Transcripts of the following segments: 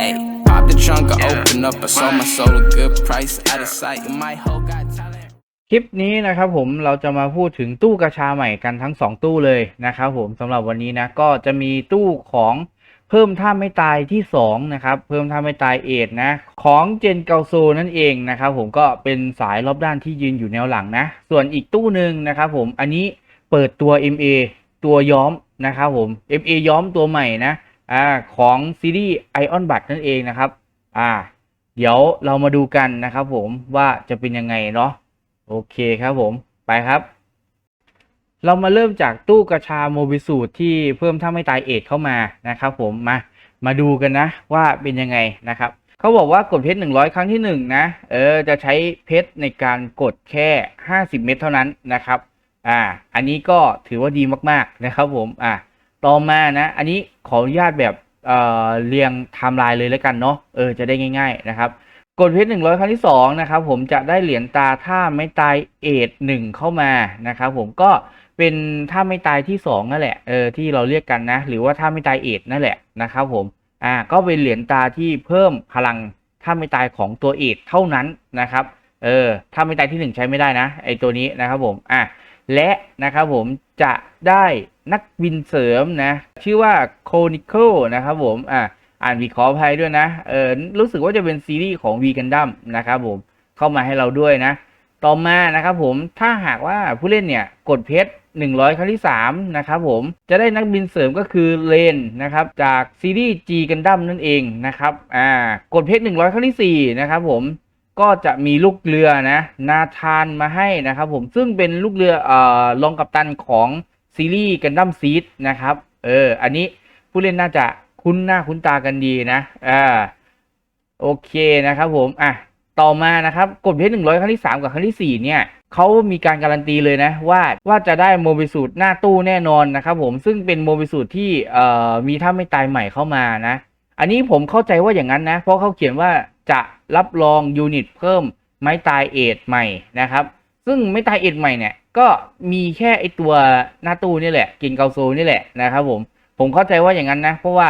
Hey, pop the trunk, I open up, I sold my soul a good price, out of sight. My whole got talent. คลิปนี้นะครับผมเราจะมาพูดถึงตู้กระชาใหม่กันทั้ง 2 ตู้เลยนะครับผมสำหรับวันนี้นะก็จะมีตู้ของเพิ่มท่าไม่ตายที่2นะครับเพิ่มท่าไม่ตายเอทนะของเจนเกาโซนั่นเองนะครับผมก็เป็นสายรอบด้านที่ยืนอยู่แนวหลังนะ ส่วนอีกตู้หนึ่งนะครับผมอันนี้เปิดตัว MA ตัวย้อมนะครับผม MA ย้อมตัวใหม่นะ อ่าของซีรีส์ไอออนบัตนั่นเองนะครับอ่าเดี๋ยวเรามาดูกันนะครับผมว่าจะเป็นยังไงเนาะโอเคครับผมไปครับ เรามาเริ่มจากตู้กระชาโมบิสูตรที่เพิ่มถ้าไม่ตายเอทเข้ามานะครับผมมามาดูกันนะว่าเป็นยังไงนะครับเขาบอกว่ากดเพชร100 ครั้งที่1นะเออจะใช้เพชรในการกดแค่ 50 เม็ดเท่านั้นนะครับอ่าอันนี้ก็ถือว่าดีมากๆนะครับผมอ่า ต่อมานะ อันนี้ขออนุญาตแบบเเรียงไทม์ไลน์เลยแล้วกันเนาะเออจะได้ง่าย ๆนะครับกดเพชรหนึ่งร้อยครั้งที่สองนะครับผมจะได้เหรียญตาถ้าไม่ตายเอทหนึ่งเข้ามานะครับผมก็เป็นถ้าไม่ตายที่สองนั่นแหละเออที่เราเรียกกันนะ หรือว่าถ้าไม่ตายเอทนั่นแหละนะครับผมอ่าก็เป็นเหรียญตาที่เพิ่มพลังถ้าไม่ตายของตัวเอทเท่านั้นนะครับเออถ้าไม่ตายที่หนึ่งใช้ไม่ได้นะไอตัวนี้นะครับผมอะ และนะครับผมจะได้นักบินเสริมนะ ชื่อว่าโคนิเคิลนะครับผมอะอ่านวีขออภัยด้วยนะเออรู้สึกว่าจะเป็นซีรีส์ของวีกันดั้มนะครับผมเข้ามาให้เราด้วยนะ ต่อมานะครับผมถ้าหากว่าผู้เล่นเนี่ยกดเพชร100 ครั้งที่ 3 นะครับผมจะได้นักบินเสริมก็คือเลนนะครับจากซีรีส์ G กันดั้มนั่นเองนะครับอ่ากดเพชร100 ครั้งที่ 4 นะครับผม ก็จะมีลูกเรือนะนาธานมาให้นะครับผมซึ่งเป็นลูกเรือเอ่อรองกัปตันของซีรีส์กันดั้มซีดนะครับเอออันนี้ผู้เล่นน่าจะคุ้นหน้าคุ้นตากันดีนะอ่าโอเคนะครับผมอะต่อมานะครับกดเพชรหนึ่งร้อยครั้งที่สามกับครั้งที่สี่เนี่ยเขามีการการันตีเลยนะว่าว่าจะได้โมบิสูตรหน้าตู้แน่นอนนะครับผมซึ่งเป็นโมบิสูตรที่เอ่อมีท่าไม่ตายใหม่เข้ามานะ อันนี้ผมเข้าใจว่าอย่างนั้นนะ เพราะเขาเขียนว่า จะรับรองยูนิตเพิ่มไม้ตายเอทใหม่นะครับ ซึ่งไม้ตายเอทใหม่เนี่ยก็มีแค่ไอตัวหน้าตู้นี่แหละ กินเกาโซนี่แหละนะครับผมผมเข้าใจว่าอย่างนั้นนะ เพราะว่า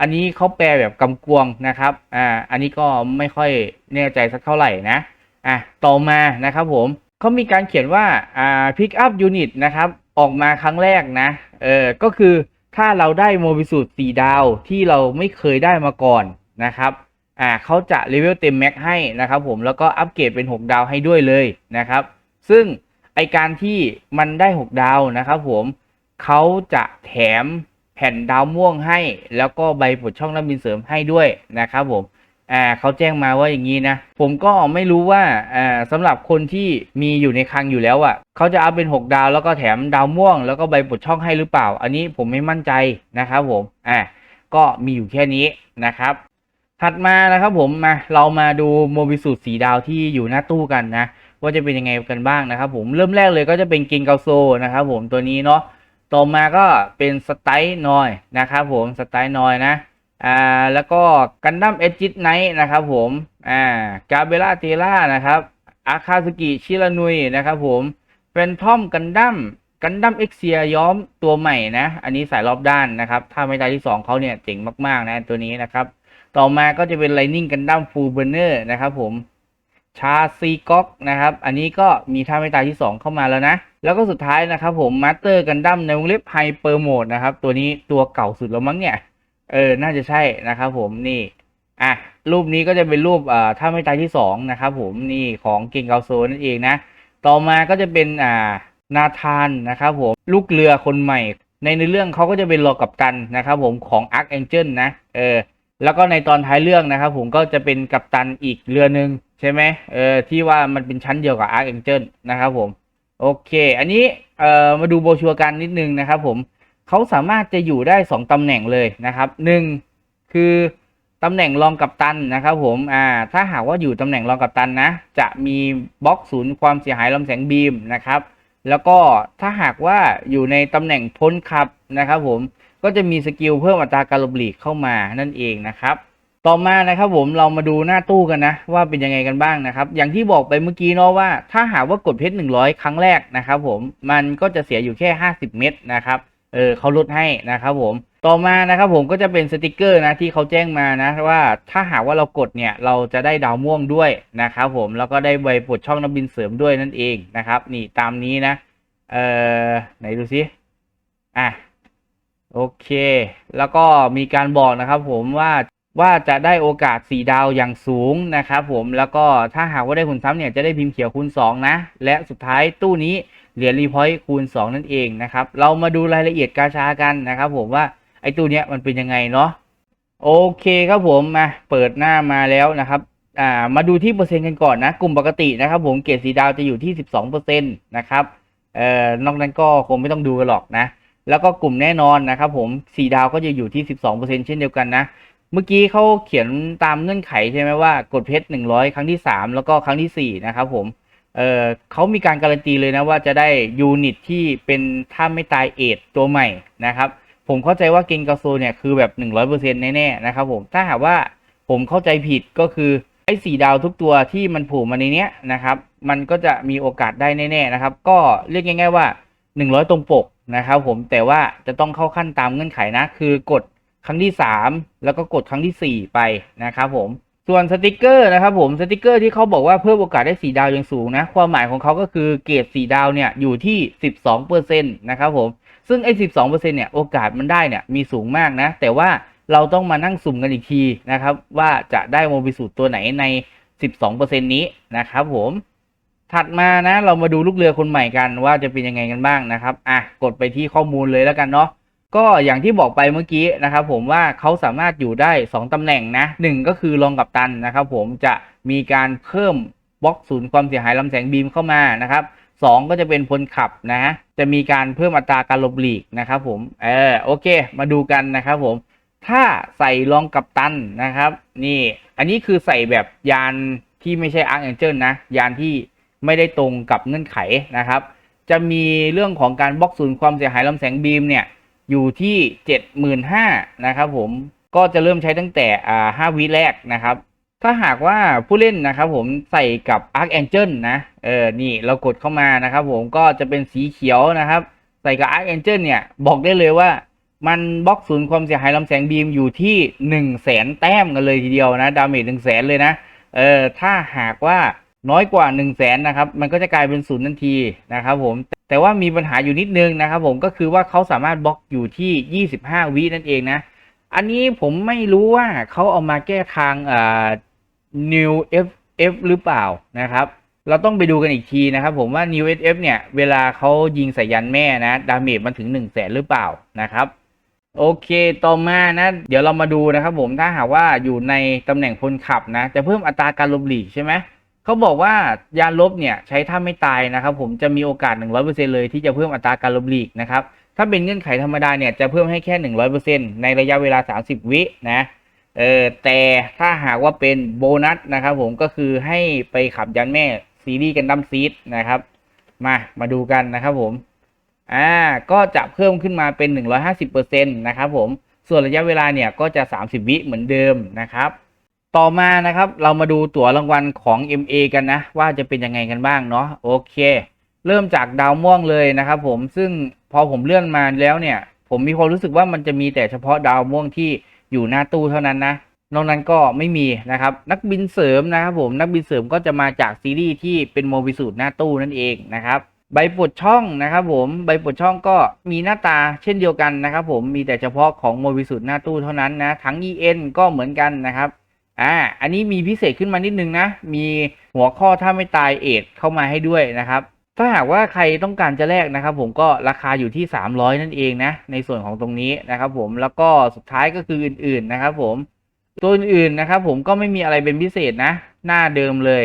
อันนี้เขาแปลแบบกำกวงนะครับอ่าอันนี้ก็ไม่ค่อยแน่ใจสักเท่าไหร่นะอะต่อมานะครับผมเขามีการเขียนว่าอ่า pick up unit นะครับออกมาครั้งแรกนะเออก็คือถ้าเราได้โมบิสูตร4ดาวที่เราไม่เคยได้มาก่อนนะครับ อ่าเขาจะเลเวลเต็มแม็กให้นะครับผมแล้วก็อัปเกรดเป็น 6 ดาวให้ด้วยเลยนะครับ ซึ่งไอการที่มันได้ 6 ดาวนะครับผมเขาจะแถมแผ่นดาวม่วงให้ แล้วก็ใบปลดช่องนักบินเสริมให้ด้วยนะครับผมอ่าเขาแจ้งมาว่าอย่างนี้นะ ผมก็ไม่รู้ว่าอ่าสำหรับคนที่มีอยู่ในคลังอยู่แล้วอะ่ะเขาจะเอาเป็น 6 ดาวแล้วก็แถมดาวม่วง แล้วก็ใบปลดช่องให้หรือเปล่า อันนี้ผมไม่มั่นใจนะครับผมอ่าก็มีอยู่แค่นี้นะครับ ถัดมานะครับผมมาเรามาดูโมบิสูตรสีดาวที่อยู่หน้าตู้กันนะ ว่าจะเป็นยังไงกันบ้างนะครับผมเริ่มแรกเลยก็จะเป็นกินเกาโซนะครับผมตัวนี้เนาะต่อมาก็เป็นสไตล์นอยนะครับผมสไตล์นอยนะอ่าแล้วก็กันดั้มเอจิตไนท์นะครับผมอ่ากาเบล่าเทล่านะครับอาคาสกิชิรานุยนะครับผมเฟนทอมกันดั้มกันดั้มเอ็กเซียย้อมตัวใหม่นะ อันนี้สายรอบด้านนะครับ ถ้าไม่ได้ที่สองเขาเนี่ยเจ๋งมาก ๆ นะตัวนี้นะครับ ต่อมาก็จะเป็น Lightning Gundam Full Burner นะครับผมชาซีก๊อกนะครับ อันนี้ก็มีท่าไม่ตายที่ 2 เข้ามาแล้วนะ แล้วก็สุดท้ายนะครับผม Master Gundam ในวงเล็บ Hyper Mode นะครับ ตัวนี้ตัวเก่าสุดแล้วมั้งเนี่ย เออ น่าจะใช่นะครับผมนี่ อะ รูปนี้ก็จะเป็นรูปอ่าท่าไม่ตายที่ 2 นะครับผมนี่ของเก่งเกาโซนั่นเองนะ ต่อมาก็จะเป็นอ่านาธานนะครับผมลูกเรือคนใหม่ ในในเรื่องเขาก็จะเป็นรอกับตันนะครับผมของ Arc Angel นะ เออ แล้วก็ในตอนท้ายเรื่องนะครับผมก็จะเป็นกัปตันอีกเรือหนึ่งใช่ไหมเออที่ว่ามันเป็นชั้นเดียวกับ Arc Angel นะครับผมโอเค อันนี้เอ่อมาดูโบชัวร์กันนิดนึงนะครับผมเขาสามารถจะอยู่ได้ 2ตำแหน่งเลยนะครับหนึ่งคือตำแหน่งรองกัปตันนะครับผมอ่าถ้าหากว่าอยู่ตำแหน่งรองกัปตันนะ จะมีบล็อกศูนย์ความเสียหายลำแสงบีมนะครับ แล้วก็ถ้าหากว่าอยู่ในตำแหน่งพ้นขับนะครับผม ก็จะมีสกิลเพิ่มอัตราการหลบหลีกเข้ามานั่นเองนะครับ ต่อมานะครับผมเรามาดูหน้าตู้กันนะว่าเป็นยังไงกันบ้างนะครับ อย่างที่บอกไปเมื่อกี้เนาะว่า ถ้าหากว่ากดเพชร100 ครั้งแรกนะครับผมมันก็จะเสียอยู่แค่ 50 เม็ดนะครับเออเขาลดให้นะครับผมต่อมานะครับผมก็จะเป็นสติกเกอร์นะที่เขาแจ้งมานะว่าถ้าหากว่าเรากดเนี่ยเราจะได้ดาวม่วงด้วยนะครับผมแล้วก็ได้ใบปลดช่องนักบินเสริมด้วยนั่นเองนะครับ นี่ตามนี้นะเออไหนดูซิอะ โอเค แล้วก็มีการบอกนะครับผมว่าว่าจะได้โอกาสสีดาวอย่างสูงนะครับผมแล้วก็ถ้าหากว่าได้คุณซ้ำเนี่ยจะได้พิมพ์เขียวคูณ 2 นะ และสุดท้ายตู้นี้เหรียญรีพอยต์คูณ 2 นั่นเองนะครับ เรามาดูรายละเอียดกาชากันนะครับผมว่าไอ้ตู้เนี้ยมันเป็นยังไงเนาะโอเคครับผมมาเปิดหน้ามาแล้วนะครับอ่ามาดูที่เปอร์เซ็นต์กันก่อนนะ กลุ่มปกตินะครับผมเกรดสีดาวจะอยู่ที่ 12%นะครับเอ่อนอกนั้นก็คงไม่ต้องดูกันหรอกนะ แล้วก็กลุ่มแน่นอนนะครับผมสีดาวก็จะอยู่ที่ 12%เช่นเดียวกันนะ เมื่อกี้เขาเขียนตามเงื่อนไขใช่ไหมว่ากดเพชร 100 ครั้งที่ 3 แล้วก็ครั้งที่ 4 นะครับผมเออเขามีการการันตีเลยนะว่าจะได้ยูนิตที่เป็นถ้าไม่ตายเอทตัวใหม่นะครับ ผมเข้าใจว่าเกนกาโซเนี่ยคือแบบหนึ่งร้อยเปอร์เซ็นต์แน่ๆนะครับผมถ้าหากว่าผมเข้าใจผิดก็คือไอ้สีดาวทุกตัวที่มันผล่มาในเนี้ยนะครับ มันก็จะมีโอกาสได้แน่ๆนะครับ ก็เรียกง่ายๆว่าหนึ่งร้อยตรงปก นะครับผมแต่ว่าจะต้องเข้าขั้นตามเงื่อนไขนะ คือกดครั้งที่สามแล้วก็กดครั้งที่สี่ไปนะครับผมส่วนสติกเกอร์นะครับผมสติกเกอร์ที่เขาบอกว่าเพิ่มโอกาสได้สีดาวอย่างสูงนะความหมายของเขาก็คือเกรดสีดาวเนี่ยอยู่ที่ 12%นะครับผมซึ่งไอ้สิบสองเปอร์เซ็นเนี่ยโอกาสมันได้เนี่ยมีสูงมากนะ แต่ว่าเราต้องมานั่งสุ่มกันอีกทีนะครับว่าจะได้โมบิสูตรตัวไหนในสิบสองเปอร์เซ็นนี้นะครับผม ถัดมานะ เรามาดูลูกเรือคนใหม่กันว่าจะเป็นยังไงกันบ้างนะครับ อะกดไปที่ข้อมูลเลยแล้วกันเนาะก็อย่างที่บอกไปเมื่อกี้นะครับผมว่าเขาสามารถอยู่ได้ 2ตำแหน่งนะหนึ่งก็คือรองกับตันนะครับผมจะมีการเพิ่มบล็อกศูนย์ความเสียหายลำแสงบีมเข้ามานะครับสองก็จะเป็นพลขับนะ จะมีการเพิ่มอัตราการหลบหลีกนะครับผม เออโอเค มาดูกันนะครับผม ถ้าใส่รองกับตันนะครับ นี่ อันนี้คือใส่แบบยานที่ไม่ใช่อาร์ h แองเจิลนะ ยานที่ ไม่ได้ตรงกับเงื่อนไขนะครับ จะมีเรื่องของการบล็อกศูนย์ความเสียหายลำแสงบีมเนี่ยอยู่ที่เจ็ดหมื่นห้านะครับผมก็จะเริ่มใช้ตั้งแต่อ่าห้าวิแรกนะครับ ถ้าหากว่าผู้เล่นนะครับผมใส่กับ Arc Angel นะเออนี่เรากดเข้ามานะครับผมก็จะเป็นสีเขียวนะครับ ใส่กับ Arc Angel เนี่ยบอกได้เลยว่ามันบล็อกศูนย์ความเสียหายลำแสงบีมอยู่ที่1นึ่งแสนแต้มกันเลยทีเดียวนะ ดาเมจหนึ่งแสนเลยนะ เออถ้าหากว่า น้อยกว่า1นึ่งแสนนะครับ มันก็จะกลายเป็นศูนย์ทันทีนะครับผม แต่ว่ามีปัญหาอยู่นิดนึงนะครับผมก็คือว่าเขาสามารถบล็อกอยู่ที่ 25 วินั่นเองนะ อันนี้ผมไม่รู้ว่าเขาเอามาแก้ทางอ่า New FF หรือเปล่านะครับ เราต้องไปดูกันอีกทีนะครับผมว่า New FF เนี่ย เวลาเขายิงใส่ยันแม่นะ ดาเมจมันถึง1นึ่งแสนหรือเปล่านะครับโอเค ต่อมานะ เดี๋ยวเรามาดูนะครับผม ถ้าหากว่าอยู่ในตำแหน่งพลขับนะ จะเพิ่มอัตราการลบหลีกใช่ไหม เขาบอกว่ายานลบเนี่ยใช้ถ้าไม่ตายนะครับผมจะมีโอกาส 100%เลยที่จะเพิ่มอัตราการลบหลีกนะครับถ้าเป็นเงื่อนไขธรรมดาเนี่ยจะเพิ่มให้แค่ 100%ในระยะเวลา 30 วินะเออแต่ถ้าหากว่าเป็นโบนัสนะครับผมก็คือให้ไปขับยันแม่ซีรีส์กันดั้มซีดนะครับมามาดูกันนะครับผมอ่าก็จะเพิ่มขึ้นมาเป็น 150%นะครับผมส่วนระยะเวลาเนี่ยก็จะ 30 วิเหมือนเดิมนะครับ ต่อมานะครับ เรามาดูตั๋วรางวัลของ MA กันนะ ว่าจะเป็นยังไงกันบ้างเนาะโอเค เริ่มจากดาวม่วงเลยนะครับ ผมซึ่งพอผมเลื่อนมาแล้วเนี่ย ผมมีความรู้สึกว่ามันจะมีแต่เฉพาะดาวม่วงที่อยู่หน้าตู้เท่านั้นนะนอกนั้นก็ไม่มีนะครับ นักบินเสริมนะครับผมนักบินเสริมก็จะมาจากซีรีส์ที่เป็นโมบิสูตรหน้าตู้นั่นเองนะครับใบปลดช่องนะครับผมใบปลดช่องก็มีหน้าตาเช่นเดียวกันนะครับผมมีแต่เฉพาะของโมบิสูตรหน้าตู้เท่านั้นนะทั้ง EN ก็เหมือนกันนะครับ อ่า อันนี้มีพิเศษขึ้นมานิดนึงนะ มีหัวข้อถ้าไม่ตายเอดเข้ามาให้ด้วยนะครับ ถ้าหากว่าใครต้องการจะแลกนะครับ ผมก็ราคาอยู่ที่ 300 นั่นเองนะ ในส่วนของตรงนี้นะครับ ผม แล้วก็สุดท้ายก็คืออื่น ๆนะครับ ผม ตัวอื่นๆนะครับ ผมก็ไม่มีอะไรเป็นพิเศษนะ หน้าเดิมเลย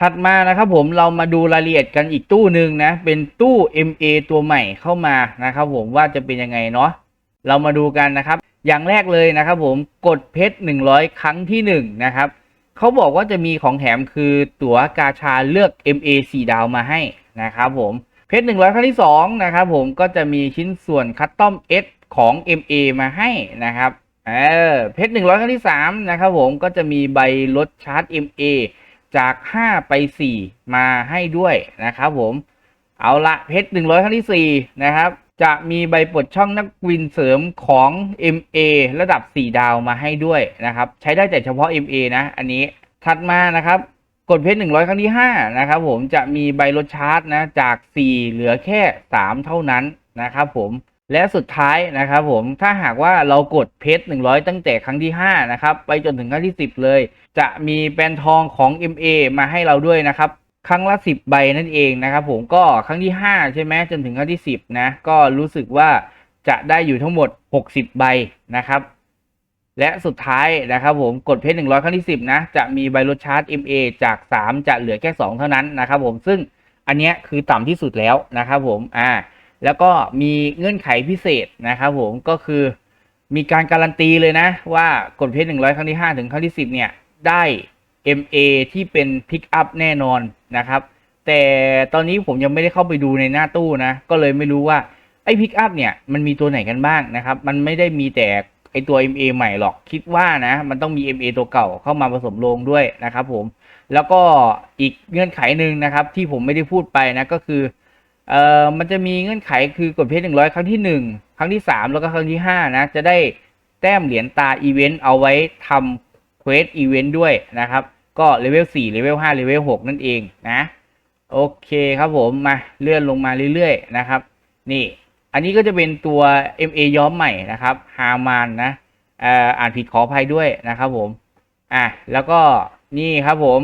ถัดมานะครับ ผม เรามาดูรายละเอียดกันอีกตู้หนึ่งนะ เป็นตู้ MA ตัวใหม่เข้ามานะครับ ผมว่าจะเป็นยังไงเนาะ เรามาดูกันนะครับ อย่างแรกเลยนะครับผมกดเพชร 100 ครั้งที่ 1 นะครับเขาบอกว่าจะมีของแถมคือตั๋วกาชาเลือก MA 4 ดาวมาให้นะครับผมเพชร 100 ครั้งที่ 2 นะครับผมก็จะมีชิ้นส่วนคัสตอม S ของ MA มาให้นะครับเออเพชร 100 ครั้งที่ 3 นะครับผมก็จะมีใบลดชาร์จ MA จาก 5 ไป 4 มาให้ด้วยนะครับผมเอาละเพชร 100 ครั้งที่ 4 นะครับ จะมีใบปลดช่องนักวินเสริมของ MA ระดับ 4 ดาวมาให้ด้วยนะครับ ใช้ได้แต่เฉพาะ MA นะ อันนี้ถัดมานะครับ กดเพชร100 ครั้งที่ 5 นะครับผมจะมีใบลดชาร์จนะ จาก 4 เหลือแค่ 3 เท่านั้นนะครับผมและสุดท้ายนะครับผมถ้าหากว่าเรากดเพชร100 ตั้งแต่ครั้งที่ 5 นะครับ ไปจนถึงครั้งที่ 10 เลย จะมีแปลนทองของ MA มาให้เราด้วยนะครับ ครั้งละ10ใบนั่นเองนะครับผมก็ครั้งที่5ใช่ไหมจนถึงครั้งที่10นะก็รู้สึกว่าจะได้อยู่ทั้งหมด60ใบนะครับ และสุดท้ายนะครับผมกดเพชร100ครั้งที่10นะจะมีใบลดชาร์จ MA จาก3จะเหลือแค่2เท่านั้นนะครับผมซึ่งอันนี้คือต่ำที่สุดแล้วนะครับผมอ่าแล้วก็มีเงื่อนไขพิเศษนะครับผมก็คือมีการการันตีเลยนะว่ากดเพชร100ครั้งที่5ถึงครั้งที่10เนี่ยได้ MA ที่เป็นพิกอัพแน่นอนนะครับ แต่ตอนนี้ผมยังไม่ได้เข้าไปดูในหน้าตู้นะ ก็เลยไม่รู้ว่าไอ้พิกอัพเนี่ยมันมีตัวไหนกันบ้างนะครับ มันไม่ได้มีแต่ไอตัว MA ใหม่หรอก คิดว่านะ มันต้องมี MA ตัวเก่าเข้ามาผสมลงด้วยนะครับผม แล้วก็อีกเงื่อนไขหนึ่งนะครับ ที่ผมไม่ได้พูดไปนะก็คือเอ่อมันจะมีเงื่อนไขคือกดเพชรหนึ่งร้อยครั้งที่หนึ่งครั้งที่สามแล้วก็ครั้งที่ห้านะ จะได้แต้มเหรียญตาอีเวนต์เอาไว้ทำ เควสอีเวนต์ด้วยนะครับ ก็เลเวลสี่เลเวลห้าเลเวลหกนั่นเองนะโอเคครับผมมาเลื่อนลงมาเรื่อยๆนะครับ นี่ อันนี้ก็จะเป็นตัว MA ย้อมใหม่นะครับฮามานนะอ่ออ่านผิดขออภัยด้วยนะครับผมอะแล้วก็นี่ครับผม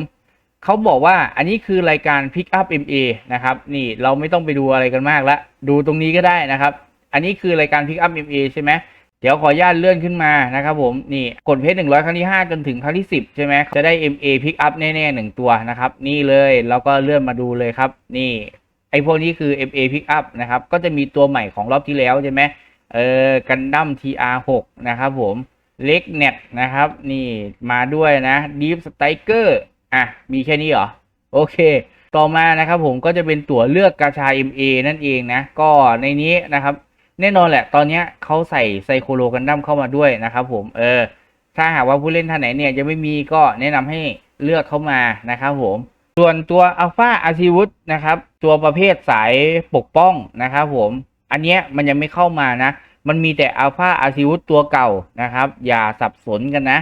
เขาบอกว่าอันนี้คือรายการ Pick Up MA นะครับ นี่เราไม่ต้องไปดูอะไรกันมากละดูตรงนี้ก็ได้นะครับ อันนี้คือรายการ Pick Up MA ใช่ไหม เดี๋ยวขออนุญาตเลื่อนขึ้นมานะครับผมนี่กดเพจหนึ่งร้อยครั้งที่ 5 จนถึงครั้งที่ 10 ใช่ไหมจะได้ MA Pick Up แน่ๆหนึ่งตัวนะครับ นี่เลยแล้วก็เลื่อนมาดูเลยครับ นี่ไอพวกนี้คือ MA Pick Up นะครับ ก็จะมีตัวใหม่ของรอบที่แล้วใช่ไหมเออกันดั้ม TR6 นะครับผมเล็กเน็ตนะครับ นี่มาด้วยนะ Deep Striker อะ มีแค่นี้เหรอ โอเค ต่อมานะครับผมก็จะเป็นตั๋วเลือกกาชา MA นั่นเองนะ ก็ในนี้นะครับ แน่นอนแหละ ตอนเนี้ยเขาใส่ไซโคโลกันดั้มเข้ามาด้วยนะครับผม เออ ถ้าหากว่าผู้เล่นท่านไหนเนี่ยยังไม่มีก็แนะนำให้เลือกเข้ามานะครับผม ส่วนตัวอัลฟาอาชิวุธนะครับ ตัวประเภทสายปกป้องนะครับผม อันเนี้ยมันยังไม่เข้ามานะ มันมีแต่อัลฟาอาชิวุธตัวเก่านะครับ อย่าสับสนกันนะ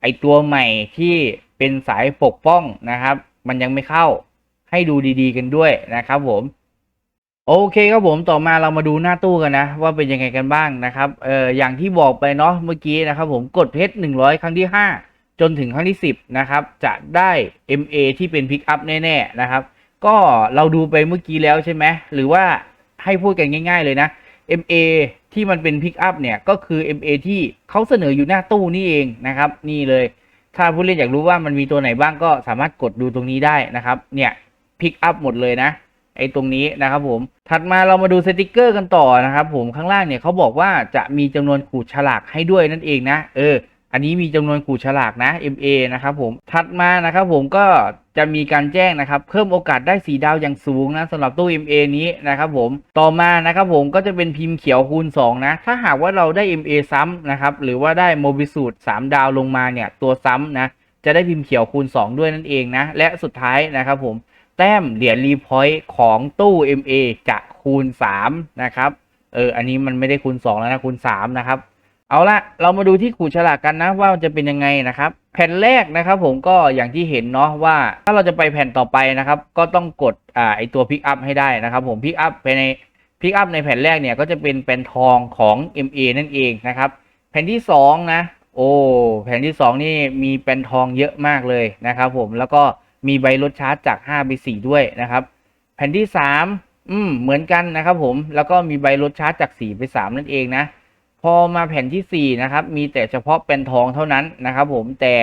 ไอตัวใหม่ที่เป็นสายปกป้องนะครับ มันยังไม่เข้า ให้ดูดีๆกันด้วยนะครับผม โอเคครับผมต่อมาเรามาดูหน้าตู้กันนะ ว่าเป็นยังไงกันบ้างนะครับเอออย่างที่บอกไปเนาะเมื่อกี้นะครับผมกดเพชรหนึ่งร้อยครั้งที่ห้าจนถึงครั้งที่สิบนะครับจะได้ MA ที่เป็นพิกอัพแน่ๆนะครับ ก็เราดูไปเมื่อกี้แล้วใช่ไหมหรือว่าให้พูดกันง่าย ๆเลยนะ MA ที่มันเป็นพิกอัพเนี่ยก็คือ MA ที่เขาเสนออยู่หน้าตู้นี่เองนะครับ นี่เลย ถ้าผู้เล่นอยากรู้ว่ามันมีตัวไหนบ้างก็สามารถกดดูตรงนี้ได้นะครับ เนี่ยพิกอัพหมดเลยนะ ไอ้ตรงนี้นะครับผม ถัดมาเรามาดูสติกเกอร์กันต่อนะครับผมข้างล่างเนี่ยเขาบอกว่าจะมีจำนวนขูดฉลากให้ด้วยนั่นเองนะ เออ อันนี้มีจำนวนขูดฉลากนะ MA นะครับผม ถัดมานะครับผมก็จะมีการแจ้งนะครับ เพิ่มโอกาสได้สีดาวอย่างสูงนะสำหรับตู้ MA นี้นะครับผม ต่อมานะครับผมก็จะเป็นพิมพ์เขียวคูณ 2 นะ ถ้าหากว่าเราได้ MA ซ้ำนะครับ หรือว่าได้โมบิสูตร3ดาวลงมาเนี่ยตัวซ้ำนะ จะได้พิมพ์เขียวคูณ 2 ด้วยนั่นเองนะ และสุดท้ายนะครับผม แต้มเหรียญรีพอยต์ของตู้ MA จะคูณ 3 นะครับ เออ อันนี้มันไม่ได้คูณ 2 แล้วนะ คูณ 3 นะครับ เอาละเรามาดูที่ขูดฉลากกันนะ ว่ามันจะเป็นยังไงนะครับ แผ่นแรกนะครับผมก็อย่างที่เห็นเนาะว่า ถ้าเราจะไปแผ่นต่อไปนะครับ ก็ต้องกดอ่าไอตัวพิกอัพให้ได้นะครับผมพิกอัพไปในพิกอัพในแผ่นแรกเนี่ยก็จะเป็นเป็นทองของ MA นั่นเองนะครับ แผ่นที่สองนะ โอ้ แผ่นที่สองนี่มีเป็นทองเยอะมากเลยนะครับผมแล้วก็ มีใบลดชาร์จจาก5ไป4ด้วยนะครับ แผ่นที่สามอืมเหมือนกันนะครับผมแล้วก็มีใบลดชาร์จจาก 4 ไป 3 นั่นเองนะ พอมาแผ่นที่สี่นะครับ มีแต่เฉพาะเป็นทองเท่านั้นนะครับ ผมแต่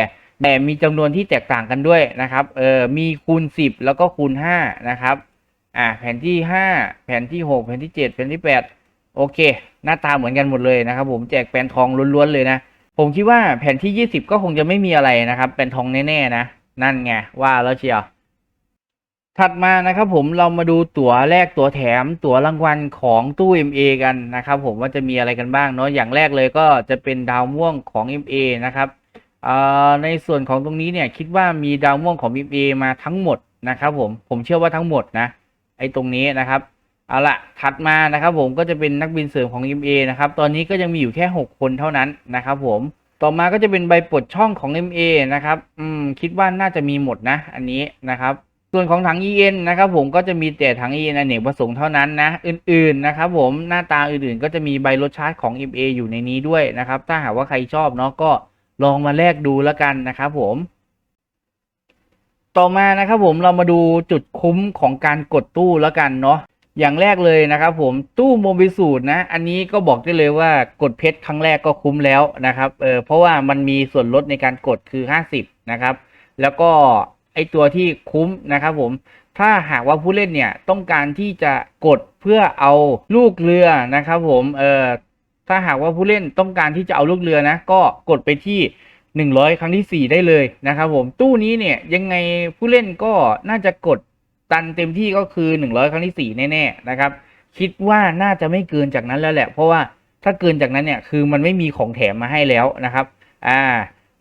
แต่มีจำนวนที่แตกต่างกันด้วยนะครับเออมีคูณสิบแล้วก็คูณห้านะครับอ่าแผ่นที่ห้าแผ่นที่หกแผ่นที่เจ็ดแผ่นที่แปดโอเค หน้าตาเหมือนกันหมดเลยนะครับ ผมแจกแปลนทองล้วนๆเลยนะผมคิดว่าแผ่นที่ยี่สิบก็คงจะไม่มีอะไรนะครับ เป็นทองแน่ๆนะ นั่นไงว่าแล้วเชียว ถัดมานะครับผมเรามาดูตั๋วแรกตั๋วแถมตั๋วรางวัลของตู้ MA กันนะครับผมว่าจะมีอะไรกันบ้างเนาะอย่างแรกเลยก็จะเป็นดาวม่วงของ MA นะครับอ่อในส่วนของตรงนี้เนี่ยคิดว่ามีดาวม่วงของ MA มาทั้งหมดนะครับผมผมเชื่อว่าทั้งหมดนะไอ้ตรงนี้นะครับเอาละถัดมานะครับผมก็จะเป็นนักบินเสริมของ MA นะครับตอนนี้ก็ยังมีอยู่แค่ 6 คนเท่านั้นนะครับผม ต่อมาก็จะเป็นใบปลดช่องของ MA นะครับ อืม คิดว่าน่าจะมีหมดนะ อันนี้นะครับ ส่วนของถัง EN นะครับ ผมก็จะมีแต่ถัง EN อเนกประสงค์เท่านั้นนะ อื่น ๆ นะครับ ผม หน้าตาอื่น ๆ ก็จะมีใบรถชาร์จของ MA อยู่ในนี้ด้วยนะครับ ถ้าหากว่าใครชอบเนาะก็ลองมาแลกดูแล้วกันนะครับผม ต่อมานะครับผมเรามาดูจุดคุ้มของการกดตู้แล้วกันเนาะ อย่างแรกเลยนะครับผมตู้โมบิสูตรนะ อันนี้ก็บอกได้เลยว่ากดเพชรครั้งแรกก็คุ้มแล้วนะครับเออเพราะว่ามันมีส่วนลดในการกดคือ 50 นะครับ แล้วก็ไอตัวที่คุ้มนะครับผมถ้าหากว่าผู้เล่นเนี่ยต้องการที่จะกดเพื่อเอาลูกเรือนะครับผมเออถ้าหากว่าผู้เล่นต้องการที่จะเอาลูกเรือนะ ก็กดไปที่ 100 ครั้งที่ 4 ได้เลยนะครับผมตู้นี้เนี่ยยังไงผู้เล่นก็น่าจะกด ตันเต็มที่ก็คือ 100 ครั้งที่ 4 แน่ๆนะครับ คิดว่าน่าจะไม่เกินจากนั้นแล้วแหละ เพราะว่าถ้าเกินจากนั้นเนี่ยคือมันไม่มีของแถมมาให้แล้วนะครับอ่า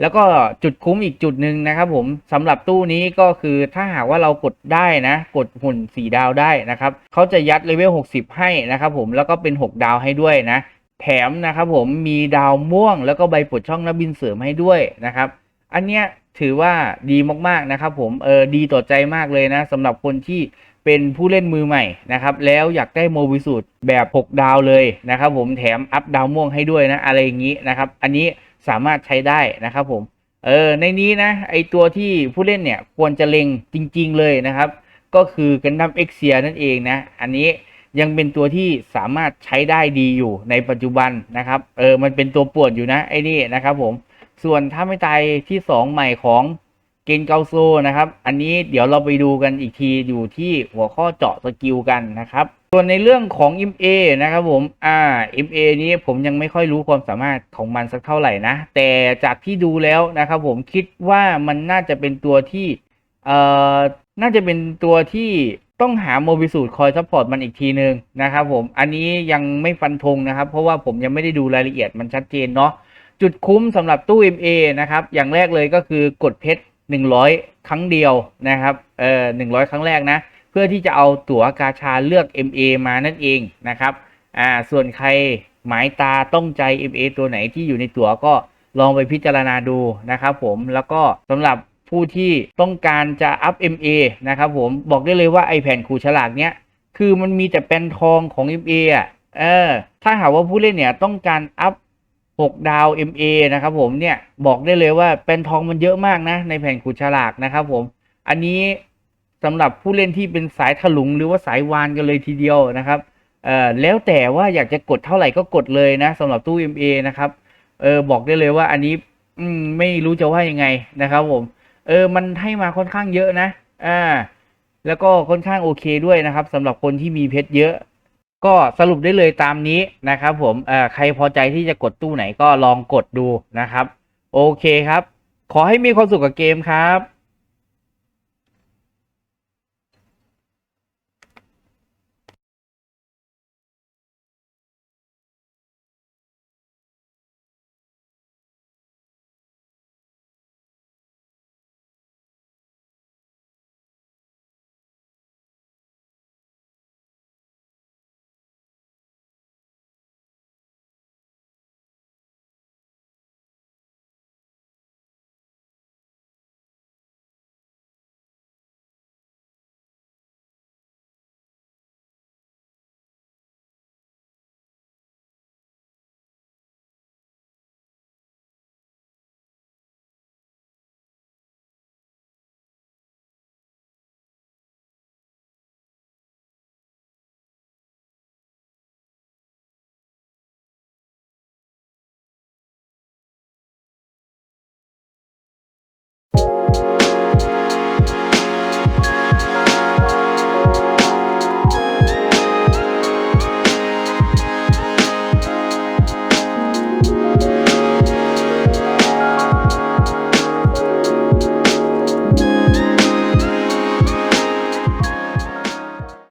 แล้วก็จุดคุ้มอีกจุดหนึ่งนะครับ ผมสำหรับตู้นี้ก็คือถ้าหากว่าเรากดได้นะ กดหุ่น 4 ดาวได้นะครับเขาจะยัดเลเวล 60 ให้นะครับ ผมแล้วก็เป็น 6 ดาวให้ด้วยนะ แถมนะครับผมมีดาวม่วงแล้วก็ใบปลดช่องนักบินเสริมให้ด้วยนะครับ อันเนี้ย ถือว่าดีมากๆนะครับผมเออดีต่อใจมากเลยนะสำหรับคนที่เป็นผู้เล่นมือใหม่นะครับแล้วอยากได้โมบิสูตรแบบ 6 ดาวเลยนะครับผมแถมอัพดาวม่วงให้ด้วยนะอะไรอย่างนี้นะครับอันนี้สามารถใช้ได้นะครับผมเออในนี้นะไอตัวที่ผู้เล่นเนี่ยควรจะเล็งจริง ๆ เลยนะครับ ก็คือกันดั้มเอ็กเซียนั่นเองนะอันนี้ยังเป็นตัวที่สามารถใช้ได้ดีอยู่ในปัจจุบันนะครับเออมันเป็นตัวปวนอยู่นะไอ้นี่นะครับผม ส่วนถ้าไม่ตายที่ 2 ใหม่ของเกนเกาโซนะครับ อันนี้เดี๋ยวเราไปดูกันอีกทีอยู่ที่หัวข้อเจาะสกิลกันนะครับ ส่วนในเรื่องของ MA นะครับผม อ่า MA นี้ผมยังไม่ค่อยรู้ความสามารถของมันสักเท่าไหร่นะ แต่จากที่ดูแล้วนะครับผมคิดว่ามันน่าจะเป็นตัวที่ เอ่อ น่าจะเป็นตัวที่ต้องหาโมบิสูตรคอยซัพพอร์ตมันอีกทีนึงนะครับผม อันนี้ยังไม่ฟันธงนะครับ เพราะว่าผมยังไม่ได้ดูรายละเอียดมันชัดเจนเนาะ จุดคุ้มสำหรับตู้ MA นะครับ อย่างแรกเลยก็คือกดเพชร 100 ครั้งเดียวนะครับเอ่อ100 ครั้งแรกนะ เพื่อที่จะเอาตั๋วกาชาเลือก MA มานั่นเองนะครับอ่าส่วนใครหมายตาต้องใจ MA ตัวไหนที่อยู่ในตั๋วก็ลองไปพิจารณาดูนะครับผมแล้วก็สำหรับผู้ที่ต้องการจะอัพ MA นะครับผมบอกได้เลยว่าไอแผ่นขูฉลากเนี้ยคือมันมีแต่เป็นทองของ MA อะเออถ้าหากว่าผู้เล่นเนี่ยต้องการอัพ 6 ดาว MA นะครับผมเนี่ยบอกได้เลยว่าเป็นทองมันเยอะมากนะ ในแผ่นขูดฉลากนะครับผม อันนี้สำหรับผู้เล่นที่เป็นสายถลุงหรือว่าสายวานกันเลยทีเดียวนะครับเอ่อแล้วแต่ว่าอยากจะกดเท่าไหร่ก็กดเลยนะสำหรับตู้ MA นะครับเออบอกได้เลยว่าอันนี้อืมไม่รู้จะว่ายังไงนะครับผม เออมันให้มาค่อนข้างเยอะนะอ่าแล้วก็ค่อนข้างโอเคด้วยนะครับสำหรับคนที่มีเพชรเยอะ ก็สรุปได้เลยตามนี้นะครับ ผมเอ่อใครพอใจที่จะกดตู้ไหนก็ลองกดดูนะครับ โอเคครับ ขอให้มีความสุขกับเกมครับ